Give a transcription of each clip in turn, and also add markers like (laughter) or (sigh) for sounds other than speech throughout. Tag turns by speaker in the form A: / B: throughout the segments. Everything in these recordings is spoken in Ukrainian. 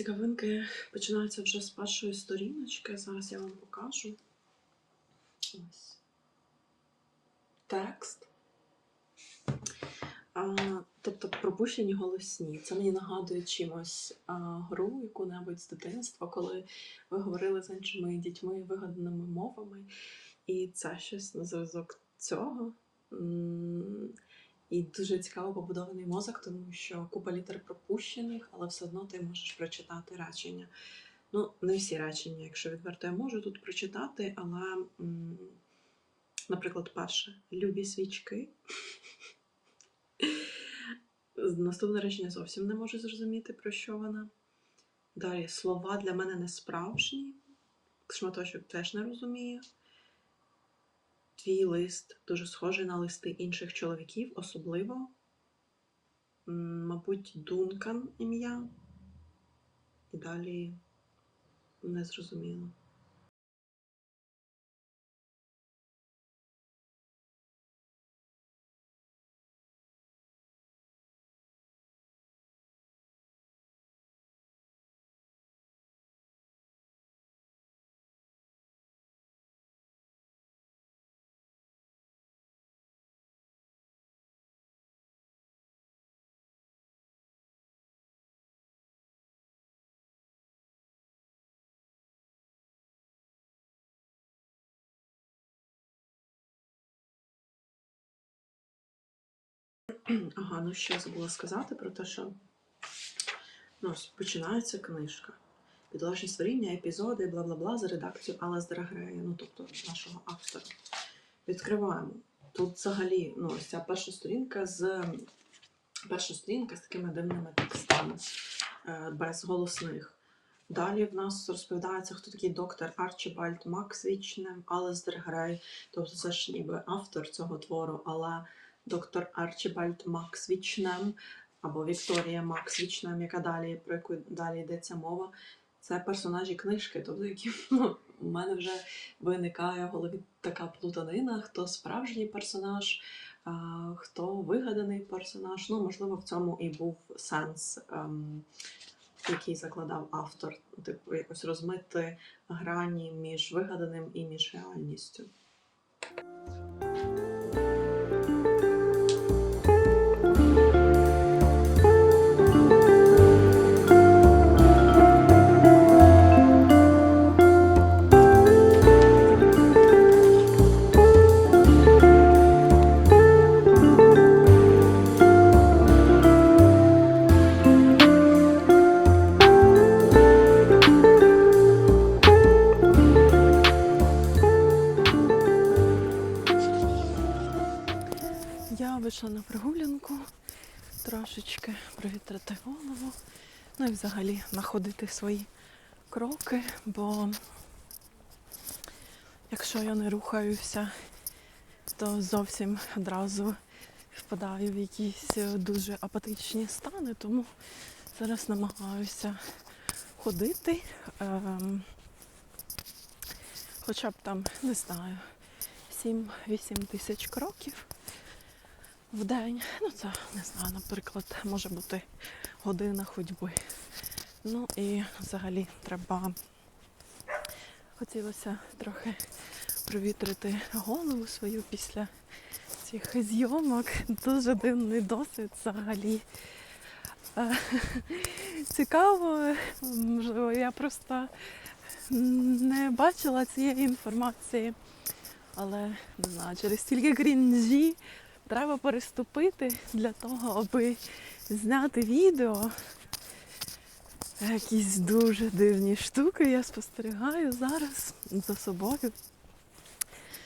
A: Цікавинки починаються вже з першої сторіночки. Зараз я вам покажу. Ось. Текст. А, тобто пропущені голосні. Це мені нагадує чимось а, гру яку-небудь з дитинства, коли ви говорили з іншими дітьми вигаданими мовами. І це щось на зв'язок цього. М, І дуже цікаво побудований мозок, тому що купа літер пропущених, але все одно ти можеш прочитати речення. Ну, не всі речення, якщо відверто, я можу тут прочитати, але, наприклад, перше любі свічки. (laughs) Наступне речення зовсім не можу зрозуміти, про що вона. Далі слова для мене не справжні. Шматочок теж не розумію. Твій лист дуже схожий на листи інших чоловіків, особливо. Мабуть, Дункан ім'я. І далі не зрозуміло. (clears throat) Ага, ну ще забула сказати про те, що ну, починається книжка. Підлажні створіння, епізоди, бла бла бла за редакцію Алаздера Грея, ну тобто нашого автора. Відкриваємо. Тут взагалі, ну, ця перша сторінка з перша сторінка з такими дивними текстами, е, без голосних. Далі в нас розповідається, хто такий доктор Арчібальд Максвічнем, Алездер Грей. Тобто це ж ніби автор цього твору, але доктор Арчібальд Максвічнем або Вікторія Максвічнем, яка далі, про яку далі йдеться мова, це персонажі книжки, тобто які ну, у мене вже виникає в голові така плутанина, хто справжній персонаж, а, хто вигаданий персонаж. Ну, можливо, в цьому і був сенс, ем, який закладав автор, типу, якось розмити грані між вигаданим і між реальністю. Находити свої кроки, бо якщо я не рухаюся, то зовсім одразу впадаю в якісь е, дуже апатичні стани, тому зараз намагаюся ходити. ем, Хоча б там, не знаю, 7-8 тисяч кроків в день. Ну, це не знаю, наприклад, може бути година ходьби. Ну і взагалі треба хотілося трохи провітрити голову свою після цих зйомок. Дуже дивний досвід взагалі. Е, Цікаво, можливо, я просто не бачила цієї інформації, але не знаю, через стільки крінжі треба переступити для того, аби зняти відео. Якісь дуже дивні штуки я спостерігаю зараз за собою.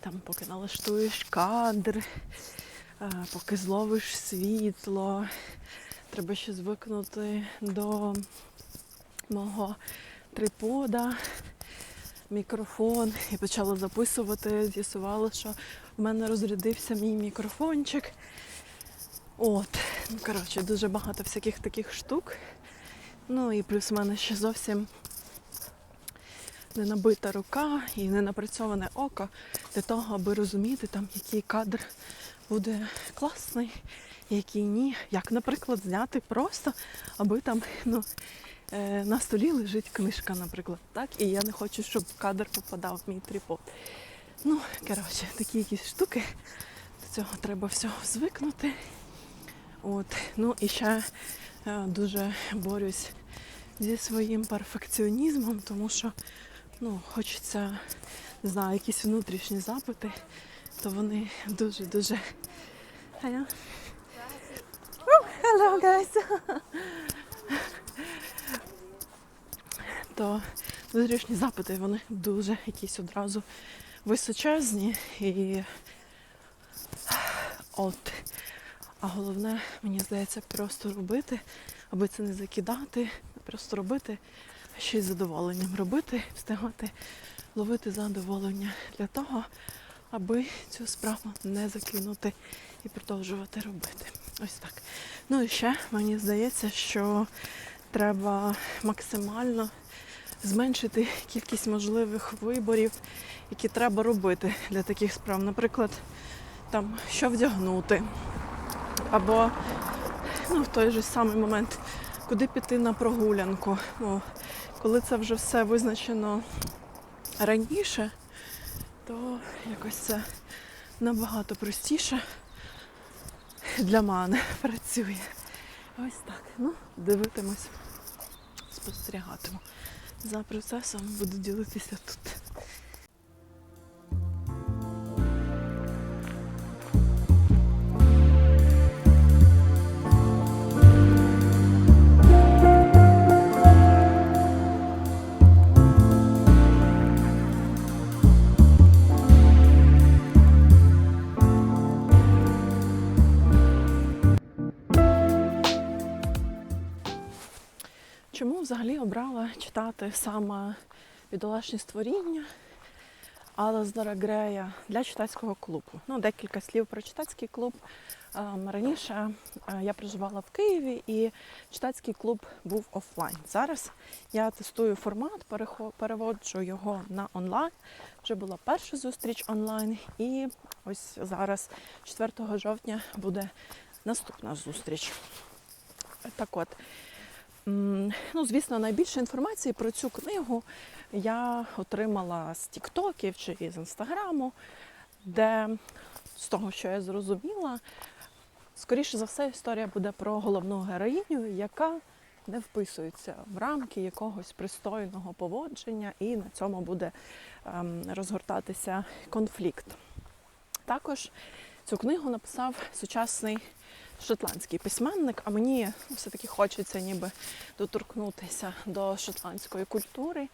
A: Там поки налаштуєш кадр, е, поки зловиш світло, треба ще звикнути до мого трипода, мікрофон і почала записувати. З'ясувала, що в мене розрядився мій мікрофончик. От, ну коротше, дуже багато всяких таких штук. Ну і плюс в мене ще зовсім не набита рука і не напрацьоване око для того, аби розуміти, там, який кадр буде класний, який ні. Як, наприклад, зняти просто, аби там ну,
B: е, на столі лежить книжка, наприклад. Так? І я не хочу, щоб кадр попадав в мій тріпод. Ну, коротше, такі якісь штуки. До цього треба всього звикнути. От. Ну і ще дуже борюсь зі своїм перфекціонізмом, тому що ну, хочеться, не знаю, якісь внутрішні запити, то вони дуже-дуже. Oh, hello, guys. то внутрішні запити, вони дуже якісь одразу височезні і от. А головне, мені здається, просто робити, аби це не закидати, просто робити, а ще з задоволенням робити, встигати ловити задоволення для того, аби цю справу не закинути і продовжувати робити. Ось так. Ну і ще мені здається, що треба максимально зменшити кількість можливих виборів, які треба робити для таких справ. Наприклад, там що вдягнути, або ну, в той же самий момент, куди піти на прогулянку. Ну, коли це вже все визначено раніше, то якось це набагато простіше для мене працює. Ось так. Ну, дивитимось, спостерігатиму. За процесом буду ділитися тут. Чому взагалі обрала читати саме бідолашні створіння Алаздора Грея для читацького клубу? Ну, декілька слів про читацький клуб. Ем, Раніше е, я проживала в Києві і читацький клуб був офлайн. Зараз я тестую формат, переводжу його на онлайн. Вже була перша зустріч онлайн, і ось зараз, 4 жовтня, буде наступна зустріч. Так от. Ну, звісно, найбільше інформації про цю книгу я отримала з Тіктоків чи з Інстаграму, де з того, що я зрозуміла, скоріше за все, історія буде про головну героїню, яка не вписується в рамки якогось пристойного поводження, і на цьому буде ем, розгортатися конфлікт. Також цю книгу написав сучасний шотландський письменник, а мені все-таки хочеться ніби доторкнутися до шотландської культури.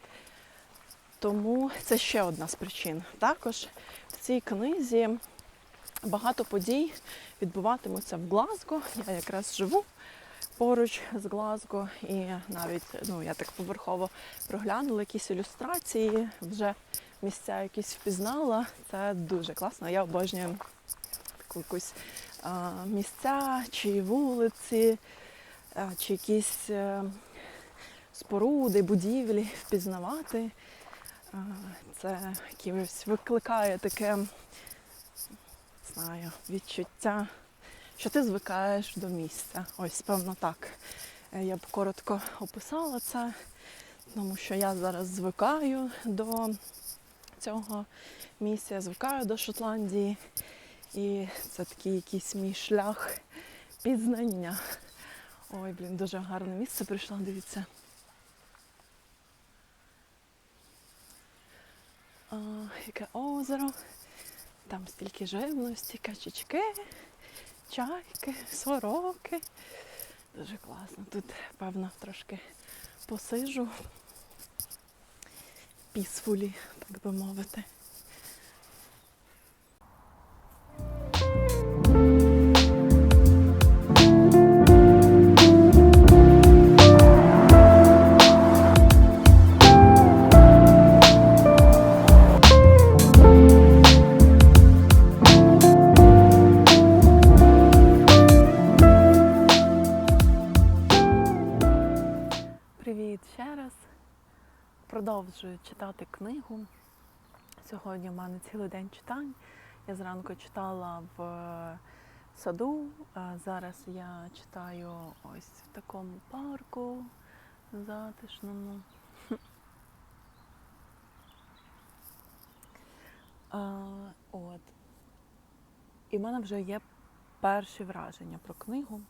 B: Тому це ще одна з причин. Також в цій книзі багато подій відбуватимуться в Глазго. Я якраз живу поруч з Глазго, і навіть ну, я так поверхово проглянула якісь ілюстрації, вже місця якісь впізнала. Це дуже класно. Я обожнюю таку якусь місця чи вулиці, чи якісь е, споруди, будівлі впізнавати. Це якимось викликає таке знаю, відчуття, що ти звикаєш до місця. Ось, певно, так. Е, Я б коротко описала це, тому що я зараз звикаю до цього місця, звикаю до Шотландії. І це такий якийсь мій шлях пізнання. Ой, блін, дуже гарне місце прийшла, дивіться. А, яке озеро. Там стільки живності, качечки, чайки, сороки. Дуже класно. Тут, певно, трошки посижу. Пісфулі, так би мовити. Продовжую читати книгу. Сьогодні в мене цілий день читань. Я зранку читала в е, саду, а зараз я читаю ось в такому парку затишному. (laughs) А, от. І в мене вже є перші враження про книгу.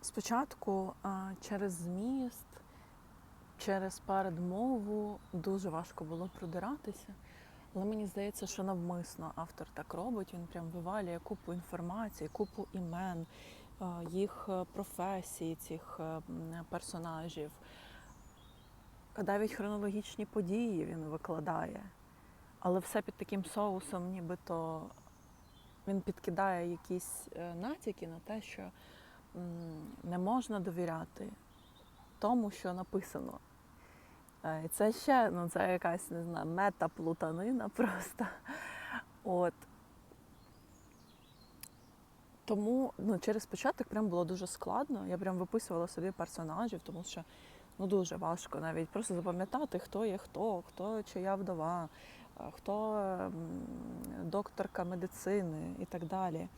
B: Спочатку через зміст, через передмову дуже важко було продиратися. Але мені здається, що навмисно автор так робить. Він прям вивалює купу інформації, купу імен, е, їх е, професії, цих е, персонажів. Навіть хронологічні події він викладає. Але все під таким соусом, нібито він підкидає якісь натяки на те, що не можна довіряти тому, що написано. І це ще, ну це якась, не знаю, мета-плутанина (laughs) просто. От. Тому ну, через початок прям було дуже складно. Я прям виписувала собі персонажів, тому що ну, дуже важко навіть просто запам'ятати, хто є хто, хто чия вдова, хто докторка медицини і так далі.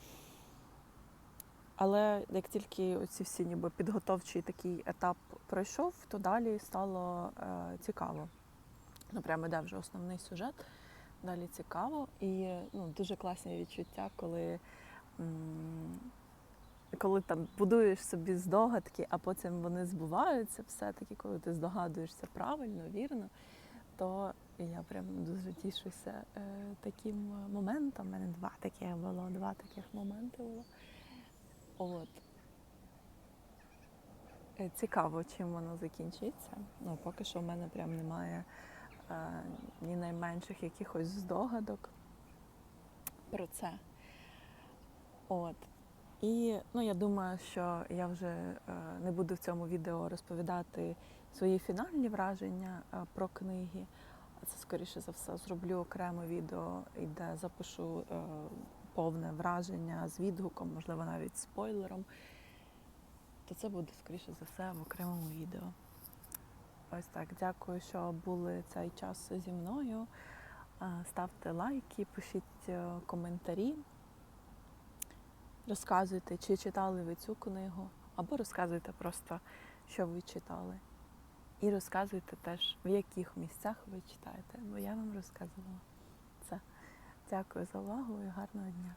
B: Але як тільки оці всі ніби підготовчий такий етап пройшов, то далі стало е, цікаво. Ну, прямо йде вже основний сюжет, далі цікаво. І ну, дуже класні відчуття, коли, м, коли там будуєш собі здогадки, а потім вони збуваються все-таки, коли ти здогадуєшся правильно, вірно, то я прям дуже тішуся е, таким моментом. У мене два таких було, два таких моменти було. От. Е, Цікаво, чим воно закінчиться. Ну, поки що в мене прям немає е, ні найменших якихось здогадок про це. От. І ну, я думаю, що я вже е, не буду в цьому відео розповідати свої фінальні враження е, про книги. Це, скоріше за все, зроблю окреме відео, і де запишу е, повне враження з відгуком, можливо, навіть спойлером. То це буде, скоріше за все, в окремому відео. Ось так. Дякую, що були цей час зі мною. Ставте лайки, пишіть е, коментарі. Розказуйте, чи читали ви цю книгу, або розказуйте просто, що ви читали. І розказуйте теж, в яких місцях ви читаєте, бо я вам розказувала. Дякую за увагу і гарного дня.